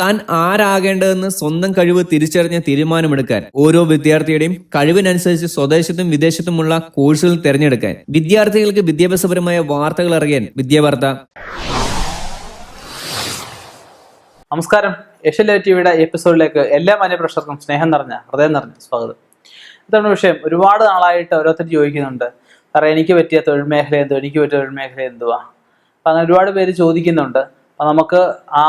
താൻ ആരാകേണ്ടതെന്ന് സ്വന്തം കഴിവ് തിരിച്ചറിഞ്ഞ തീരുമാനമെടുക്കാൻ ഓരോ വിദ്യാർത്ഥിയുടെയും കഴിവിനനുസരിച്ച് സ്വദേശത്തും വിദേശത്തുമുള്ള കോഴ്സുകൾ തിരഞ്ഞെടുക്കാൻ വിദ്യാർത്ഥികൾക്ക് വിദ്യാഭ്യാസപരമായ വാർത്തകൾ അറിയാൻ. വിദ്യാവാർത്ത. നമസ്കാരം. ഏഷ്യൻ ടിവിയുടെ എപ്പിസോഡിലേക്ക് എല്ലാ മാന്യപ്രേക്ഷകർക്കും സ്നേഹം നിറഞ്ഞ ഹൃദയം നിറഞ്ഞ സ്വാഗതം. ഇതാണ് വിഷയം. ഒരുപാട് നാളായിട്ട് ഓരോരുത്തർ ചോദിക്കുന്നുണ്ട്. സാറേ എനിക്ക് പറ്റിയ തൊഴിൽ മേഖല എന്തോ എനിക്ക് പറ്റിയ തൊഴിൽ മേഖല എന്തുവാ? അപ്പം അങ്ങനെ ഒരുപാട് പേര് ചോദിക്കുന്നുണ്ട്. അപ്പം നമുക്ക് ആ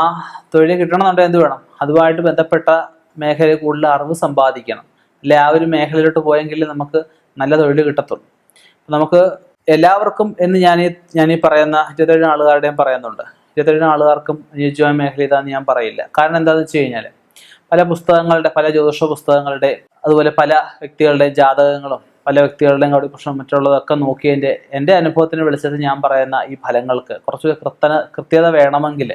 തൊഴിൽ കിട്ടണമെന്നുണ്ടെങ്കിൽ എന്ത് വേണം? അതുമായിട്ട് ബന്ധപ്പെട്ട മേഖലയിൽ കൂടുതൽ അറിവ് സമ്പാദിക്കണം. അല്ലെ ആ ഒരു മേഖലയിലോട്ട് പോയെങ്കിൽ നമുക്ക് നല്ല തൊഴിൽ കിട്ടത്തുള്ളൂ. നമുക്ക് എല്ലാവർക്കും എന്ന് ഞാൻ ഞാൻ ഈ പറയുന്ന ഇരുപത്തേഴ് ആളുകാരുടെയും പറയുന്നുണ്ട്. ഇരുപത്തേഴ് ആളുകാർക്കും അനുയോജ്യമായ മേഖല ഇതാന്ന് ഞാൻ പറയില്ല. കാരണം എന്താണെന്ന് വെച്ച് കഴിഞ്ഞാൽ പല പുസ്തകങ്ങളുടെ പല ജ്യോതിഷ പുസ്തകങ്ങളുടെ അതുപോലെ പല വ്യക്തികളുടെ ജാതകങ്ങളും പല വ്യക്തികളുടെയും കൂടി പ്രശ്നം മറ്റുള്ളതൊക്കെ നോക്കിയതിന്റെ എന്റെ അനുഭവത്തിന് വിളിച്ചിട്ട് ഞാൻ പറയുന്ന ഈ ഫലങ്ങൾക്ക് കുറച്ച് കൃത്യന കൃത്യത വേണമെങ്കിൽ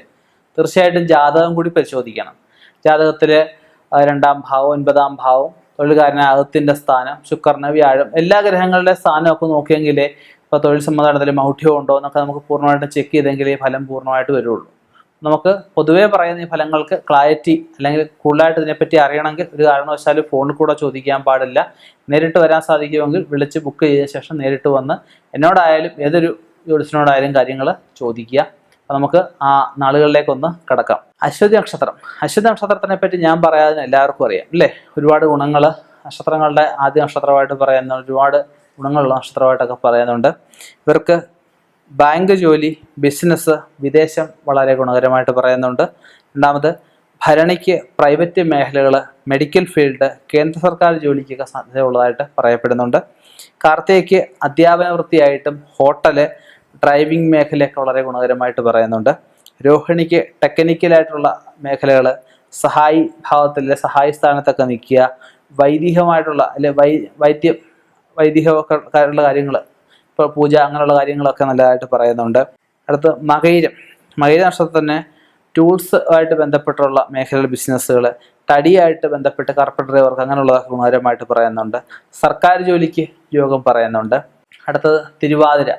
തീർച്ചയായിട്ടും ജാതകം കൂടി പരിശോധിക്കണം. ജാതകത്തിൽ രണ്ടാം ഭാവം ഒൻപതാം ഭാവം തൊഴിൽകാരനാകത്തിന്റെ സ്ഥാനം ശുക്രന് വ്യാഴം എല്ലാ ഗ്രഹങ്ങളുടെ സ്ഥാനമൊക്കെ നോക്കിയെങ്കിലേ ഇപ്പോൾ തൊഴിൽ സമ്മതത്തിൽ മൗഢ്യം ഉണ്ടോ എന്നൊക്കെ നമുക്ക് പൂർണമായിട്ട് ചെക്ക് ചെയ്തെങ്കിലേ ഫലം പൂർണമായിട്ട് വരുള്ളൂ. നമുക്ക് പൊതുവേ പറയുന്ന ഈ ഫലങ്ങൾക്ക് ക്ലാരിറ്റി അല്ലെങ്കിൽ കൂടുതലായിട്ട് ഇതിനെപ്പറ്റി അറിയണമെങ്കിൽ ഒരു കാരണവശാലും ഫോണിൽ കൂടെ ചോദിക്കാൻ പാടില്ല. നേരിട്ട് വരാൻ സാധിക്കുമെങ്കിൽ വിളിച്ച് ബുക്ക് ചെയ്ത ശേഷം നേരിട്ട് വന്ന് എന്നോടായാലും ഏതൊരു ജ്യോതിഷനോടായാലും കാര്യങ്ങൾ ചോദിക്കുക. അപ്പം നമുക്ക് ആ നാളുകളിലേക്കൊന്ന് കിടക്കാം. അശ്വതി നക്ഷത്രം. അശ്വതി നക്ഷത്രത്തിനെ പറ്റി ഞാൻ പറയാതെ എല്ലാവർക്കും അറിയാം അല്ലേ? ഒരുപാട് ഗുണങ്ങൾ നക്ഷത്രങ്ങളുടെ ആദ്യ നക്ഷത്രമായിട്ട് പറയുന്ന ഒരുപാട് ഗുണങ്ങളുള്ള നക്ഷത്രമായിട്ടൊക്കെ പറയുന്നുണ്ട്. ഇവർക്ക് ബാങ്ക് ജോലി ബിസിനസ് വിദേശം വളരെ ഗുണകരമായിട്ട് പറയുന്നുണ്ട്. രണ്ടാമത് ഭരണിക്ക് പ്രൈവറ്റ് മേഖലകൾ മെഡിക്കൽ ഫീൽഡ് കേന്ദ്ര സർക്കാർ ജോലിക്കൊക്കെ സാധ്യതയുള്ളതായിട്ട് പറയപ്പെടുന്നുണ്ട്. കാർത്തികയ്ക്ക് അധ്യാപന വൃത്തിയായിട്ടും ഹോട്ടൽ ഡ്രൈവിംഗ് മേഖലയൊക്കെ വളരെ ഗുണകരമായിട്ട് പറയുന്നുണ്ട്. രോഹിണിക്ക് ടെക്നിക്കലായിട്ടുള്ള മേഖലകൾ സഹായി ഭാവത്തിലെ സഹായി സ്ഥാനത്തൊക്കെ നിൽക്കുക വൈദികമായിട്ടുള്ള അല്ലെ വൈ വൈദ്യം വൈദികമൊക്കെ കാര്യങ്ങൾ ഇപ്പോൾ പൂജ അങ്ങനെയുള്ള കാര്യങ്ങളൊക്കെ നല്ലതായിട്ട് പറയുന്നുണ്ട്. അടുത്ത് മകയിരം. മകയിര തന്നെ ടൂൾസ് ആയിട്ട് ബന്ധപ്പെട്ടുള്ള മേഖലയിലെ ബിസിനസ്സുകൾ തടിയായിട്ട് ബന്ധപ്പെട്ട് കാർപ്പറ്ററി വർക്ക് അങ്ങനെയുള്ളതൊക്കെ ഗുണകരമായിട്ട് പറയുന്നുണ്ട്. സർക്കാർ ജോലിക്ക് യോഗം പറയുന്നുണ്ട്. അടുത്തത് തിരുവാതിര.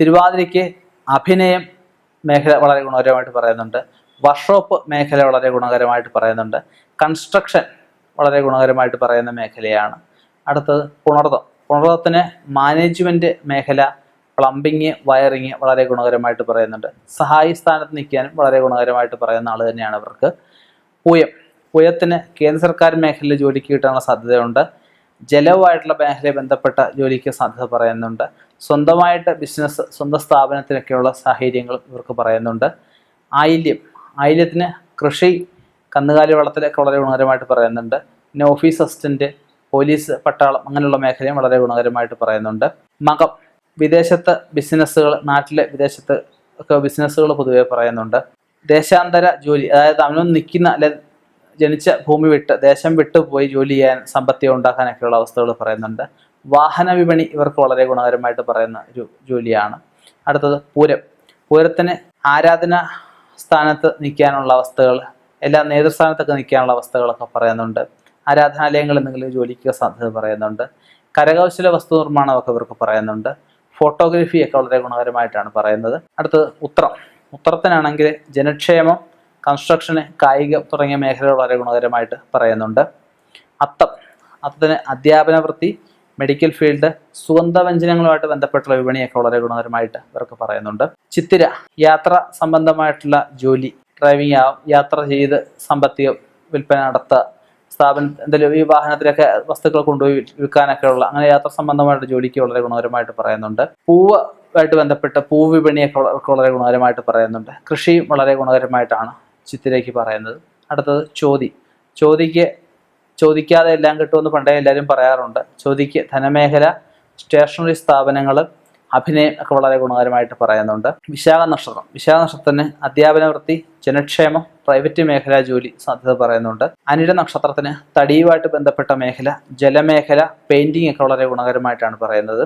തിരുവാതിരയ്ക്ക് അഭിനയം മേഖല വളരെ ഗുണകരമായിട്ട് പറയുന്നുണ്ട്. വർക്ക്ഷോപ്പ് മേഖല വളരെ ഗുണകരമായിട്ട് പറയുന്നുണ്ട്. കൺസ്ട്രക്ഷൻ വളരെ ഗുണകരമായിട്ട് പറയുന്ന മേഖലയാണ്. അടുത്തത് പുണർതം. പുണർതത്തിന് മാനേജ്മെന്റ് മേഖല പ്ലംബിങ് വയറിങ് വളരെ ഗുണകരമായിട്ട് പറയുന്നുണ്ട്. സഹായി സ്ഥാനത്ത് നിൽക്കാനും വളരെ ഗുണകരമായിട്ട് പറയുന്ന ആൾ തന്നെയാണ് ഇവർക്ക്. പൂയം പൂയത്തിന് കേന്ദ്ര സർക്കാർ മേഖലയിൽ ജോലിക്ക് കിട്ടാനുള്ള സാധ്യതയുണ്ട്. ജലവുമായിട്ടുള്ള മേഖലയെ ബന്ധപ്പെട്ട ജോലിക്ക് സാധ്യത പറയുന്നുണ്ട്. സ്വന്തമായിട്ട് ബിസിനസ് സ്വന്തം സ്ഥാപനത്തിനൊക്കെയുള്ള സാഹചര്യങ്ങൾ ഇവർക്ക് പറയുന്നുണ്ട്. ആയില്യം ആയില്യത്തിന് കൃഷി കന്നുകാലി വളത്തിലൊക്കെ വളരെ ഗുണകരമായിട്ട് പറയുന്നുണ്ട്. പിന്നെ ഓഫീസ് അസിസ്റ്റന്റ് പോലീസ് പട്ടാളം അങ്ങനെയുള്ള മേഖലയും വളരെ ഗുണകരമായിട്ട് പറയുന്നുണ്ട്. മകം വിദേശത്ത് ബിസിനസ്സുകൾ നാട്ടിലെ വിദേശത്ത് ഒക്കെ ബിസിനസ്സുകൾ പൊതുവെ പറയുന്നുണ്ട്. ദേശാന്തര ജോലി അതായത് അവനൊന്ന് നിൽക്കുന്ന അല്ലെ ജനിച്ച ഭൂമി വിട്ട് ദേശം വിട്ട് പോയി ജോലി ചെയ്യാൻ സമ്പത്തി ഉണ്ടാക്കാനൊക്കെയുള്ള അവസ്ഥകൾ പറയുന്നുണ്ട്. വാഹന വിപണി ഇവർക്ക് വളരെ ഗുണകരമായിട്ട് പറയുന്ന ഒരു ജോലിയാണ്. അടുത്തത് പൂരം. പൂരത്തിന് ആരാധന സ്ഥാനത്ത് നിൽക്കാനുള്ള അവസ്ഥകൾ എല്ലാ നേതൃസ്ഥാനത്തൊക്കെ നിൽക്കാനുള്ള അവസ്ഥകളൊക്കെ പറയുന്നുണ്ട്. ആരാധനാലയങ്ങൾ എന്തെങ്കിലും ജോലിക്ക് സാധ്യത പറയുന്നുണ്ട്. കരകൗശല വസ്തു നിർമ്മാണമൊക്കെ ഇവർക്ക് പറയുന്നുണ്ട്. ഫോട്ടോഗ്രാഫിയൊക്കെ വളരെ ഗുണകരമായിട്ടാണ് പറയുന്നത്. അടുത്തത് ഉത്രം. ഉത്രത്തിനാണെങ്കിൽ ജനക്ഷേമം കൺസ്ട്രക്ഷന് കായികം തുടങ്ങിയ മേഖലകൾ വളരെ ഗുണകരമായിട്ട് പറയുന്നുണ്ട്. അത്തം. അത്തത്തിന് അധ്യാപന വൃത്തി മെഡിക്കൽ ഫീൽഡ് സുഗന്ധവ്യഞ്ജനങ്ങളുമായിട്ട് ബന്ധപ്പെട്ടുള്ള വിപണിയൊക്കെ വളരെ ഗുണകരമായിട്ട് ഇവർക്ക് പറയുന്നുണ്ട്. ചിത്തിര. യാത്ര സംബന്ധമായിട്ടുള്ള ജോലി. ഡ്രൈവിംഗ് ആവും യാത്ര ചെയ്ത് സാമ്പത്തിക വിൽപ്പന നടത്തുക. സ്ഥാപന എന്തെങ്കിലും ഈ വാഹനത്തിലൊക്കെ വസ്തുക്കൾ കൊണ്ടുപോയി വിൽക്കാനൊക്കെ ഉള്ള അങ്ങനെ യാത്ര സംബന്ധമായിട്ട് ജോലിക്ക് വളരെ ഗുണകരമായിട്ട് പറയുന്നുണ്ട്. പൂവ് ആയിട്ട് ബന്ധപ്പെട്ട പൂവിപണിയൊക്കെ വിപണിയൊക്കെ വളരെ ഗുണകരമായിട്ട് പറയുന്നുണ്ട്. കൃഷിയും വളരെ ഗുണകരമായിട്ടാണ് ചിത്തിരയ്ക്ക് പറയുന്നത്. അടുത്തത് ചോതി. ചോതിക്ക് ചോദിക്കാതെ എല്ലാം കിട്ടുമെന്ന് പണ്ടേ എല്ലാവരും പറയാറുണ്ട്. ചോദിക്ക് ധനമേഖല സ്റ്റേഷനറി സ്ഥാപനങ്ങൾ അഭിനയം ഒക്കെ വളരെ ഗുണകരമായിട്ട് പറയുന്നുണ്ട്. വിശാഖ നക്ഷത്രം. വിശാഖ നക്ഷത്രത്തിന് അധ്യാപന വൃത്തി ജനക്ഷേമം പ്രൈവറ്റ് മേഖല ജോലി സാധ്യത പറയുന്നുണ്ട്. അനിട നക്ഷത്രത്തിന് തടിയുമായിട്ട് ബന്ധപ്പെട്ട മേഖല ജലമേഖല പെയിന്റിംഗ് ഒക്കെ വളരെ ഗുണകരമായിട്ടാണ് പറയുന്നത്.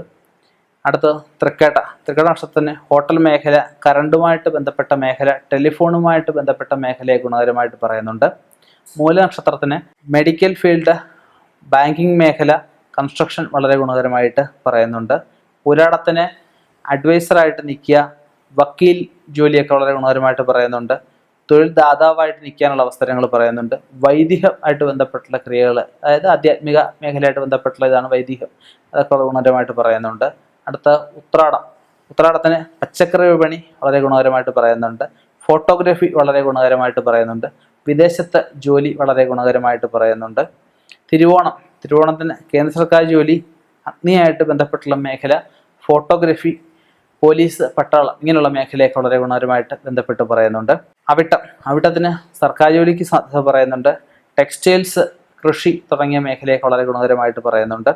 അടുത്ത് തൃക്കേട്ട. തൃക്കേട്ട നക്ഷത്രത്തിന് ഹോട്ടൽ മേഖല കറണ്ടുമായിട്ട് ബന്ധപ്പെട്ട മേഖല ടെലിഫോണുമായിട്ട് ബന്ധപ്പെട്ട മേഖലയെ ഗുണകരമായിട്ട് പറയുന്നുണ്ട്. മൂല നക്ഷത്രത്തിന് മെഡിക്കൽ ഫീൽഡ് ബാങ്കിങ് മേഖല കൺസ്ട്രക്ഷൻ വളരെ ഗുണകരമായിട്ട് പറയുന്നുണ്ട്. പുരാടത്തിന് അഡ്വൈസറായിട്ട് നിൽക്കുക വക്കീൽ ജോലിയൊക്കെ വളരെ ഗുണകരമായിട്ട് പറയുന്നുണ്ട്. തൊഴിൽ ദാതാവായിട്ട് നിൽക്കാനുള്ള അവസരങ്ങൾ പറയുന്നുണ്ട്. വൈദികമായിട്ട് ബന്ധപ്പെട്ടുള്ള ക്രിയകൾ അതായത് ആധ്യാത്മിക മേഖലയായിട്ട് ബന്ധപ്പെട്ടുള്ള ഇതാണ് വൈദികം. അതൊക്കെ വളരെ ഗുണകരമായിട്ട് പറയുന്നുണ്ട്. അടുത്ത ഉത്രാടം. ഉത്രാടത്തിന് പച്ചക്കറി വിപണി വളരെ ഗുണകരമായിട്ട് പറയുന്നുണ്ട്. ഫോട്ടോഗ്രാഫി വളരെ ഗുണകരമായിട്ട് പറയുന്നുണ്ട്. വിദേശത്ത് ജോലി വളരെ ഗുണകരമായിട്ട് പറയുന്നുണ്ട്. തിരുവോണം. തിരുവോണത്തിന് കേന്ദ്ര സർക്കാർ ജോലി അഗ്നിയായിട്ട് ബന്ധപ്പെട്ടുള്ള മേഖല ഫോട്ടോഗ്രാഫി പോലീസ് പട്ടാളം ഇങ്ങനെയുള്ള മേഖലയൊക്കെ വളരെ ഗുണകരമായിട്ട് ബന്ധപ്പെട്ട് പറയുന്നുണ്ട്. അവിട്ടം അവിട്ടത്തിന് സർക്കാർ ജോലിക്ക് സാധ്യത പറയുന്നുണ്ട്. ടെക്സ്റ്റൈൽസ് കൃഷി തുടങ്ങിയ മേഖലയൊക്കെ വളരെ ഗുണകരമായിട്ട് പറയുന്നുണ്ട്.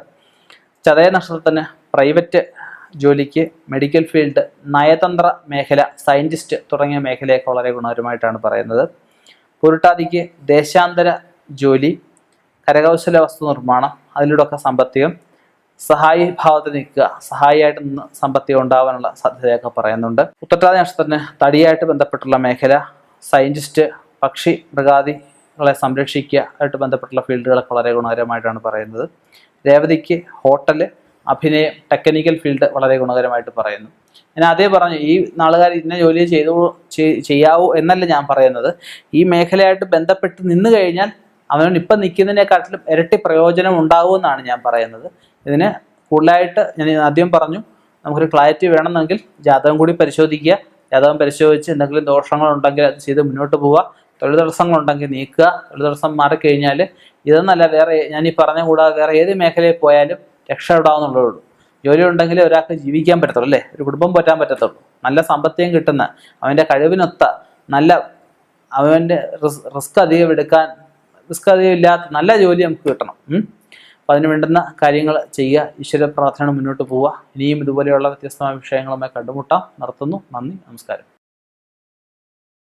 ചതയ നക്ഷത്രത്തിന് പ്രൈവറ്റ് ജോലിക്ക് മെഡിക്കൽ ഫീൽഡ് നയതന്ത്ര മേഖല സയന്റിസ്റ്റ് തുടങ്ങിയ മേഖലയൊക്കെ വളരെ ഗുണകരമായിട്ടാണ് പറയുന്നത്. പുരുട്ടാതിക്ക് ദേശാന്തര ജോലി കരകൗശല വസ്തു നിർമ്മാണം അതിലൂടെയൊക്കെ സാമ്പത്തികം സഹായി ഭാവത്തിൽ നിൽക്കുക സഹായിയായിട്ട് നിന്ന് സമ്പത്തി ഉണ്ടാവാനുള്ള സാധ്യതയൊക്കെ പറയുന്നുണ്ട്. ഉത്തരാദി നക്ഷത്രത്തിന് തടിയായിട്ട് ബന്ധപ്പെട്ടുള്ള മേഖല സയന്റിസ്റ്റ് പക്ഷി മൃഗാദികളെ സംരക്ഷിക്കുക ആയിട്ട് ബന്ധപ്പെട്ടുള്ള ഫീൽഡുകളൊക്കെ വളരെ ഗുണകരമായിട്ടാണ് പറയുന്നത്. രേവതിക്ക് ഹോട്ടൽ അഭിനയം ടെക്നിക്കൽ ഫീൽഡ് വളരെ ഗുണകരമായിട്ട് പറയുന്നു. ഞാൻ അതേ പറഞ്ഞു ഈ നാളുകാർ ഇന്ന ജോലി ചെയ്തു ചെയ്യാവൂ എന്നല്ല ഞാൻ പറയുന്നത്. ഈ മേഖലയായിട്ട് ബന്ധപ്പെട്ട് നിന്ന് കഴിഞ്ഞാൽ അവനോട് ഇപ്പം നിൽക്കുന്നതിനെക്കാട്ടിലും ഇരട്ടി പ്രയോജനം ഉണ്ടാകുമെന്നാണ് ഞാൻ പറയുന്നത്. ഇതിന് കൂടുതലായിട്ട് ഞാൻ ആദ്യം പറഞ്ഞു നമുക്കൊരു ക്ലാരിറ്റി വേണമെന്നെങ്കിൽ ജാതകം കൂടി പരിശോധിക്കുക. ജാതകം പരിശോധിച്ച് എന്തെങ്കിലും ദോഷങ്ങളുണ്ടെങ്കിൽ അത് ചെയ്ത് മുന്നോട്ട് പോവുക. തൊഴിൽ തടസ്സങ്ങളുണ്ടെങ്കിൽ നീക്കുക. തൊഴിൽ തടസ്സം മാറിക്കഴിഞ്ഞാൽ ഇതെന്നല്ല വേറെ ഞാൻ ഈ പറഞ്ഞ കൂടാതെ വേറെ ഏത് മേഖലയിൽ പോയാലും രക്ഷപ്പെടാവുന്നുള്ളൂ ജോലി ഉണ്ടെങ്കിൽ ഒരാൾക്ക് ജീവിക്കാൻ പറ്റത്തുള്ളൂ അല്ലേ? ഒരു കുടുംബം പറ്റാൻ പറ്റത്തുള്ളൂ. നല്ല സമ്പത്തിയും കിട്ടുന്ന അവന്റെ കഴിവിനൊത്ത നല്ല അവന്റെ റിസ്ക് അധികം എടുക്കാൻ റിസ്ക് അധികം ഇല്ലാത്ത നല്ല ജോലി നമുക്ക് കിട്ടണം. അപ്പോൾ അതിന് വേണ്ടുന്ന കാര്യങ്ങൾ ചെയ്യുക ഈശ്വര പ്രാർത്ഥന മുന്നോട്ട് പോവുക. ഇനിയും ഇതുപോലെയുള്ള വ്യത്യസ്തമായ വിഷയങ്ങളുമായി കണ്ടുമുട്ടാം. നിർത്തുന്നു. നന്ദി. നമസ്കാരം.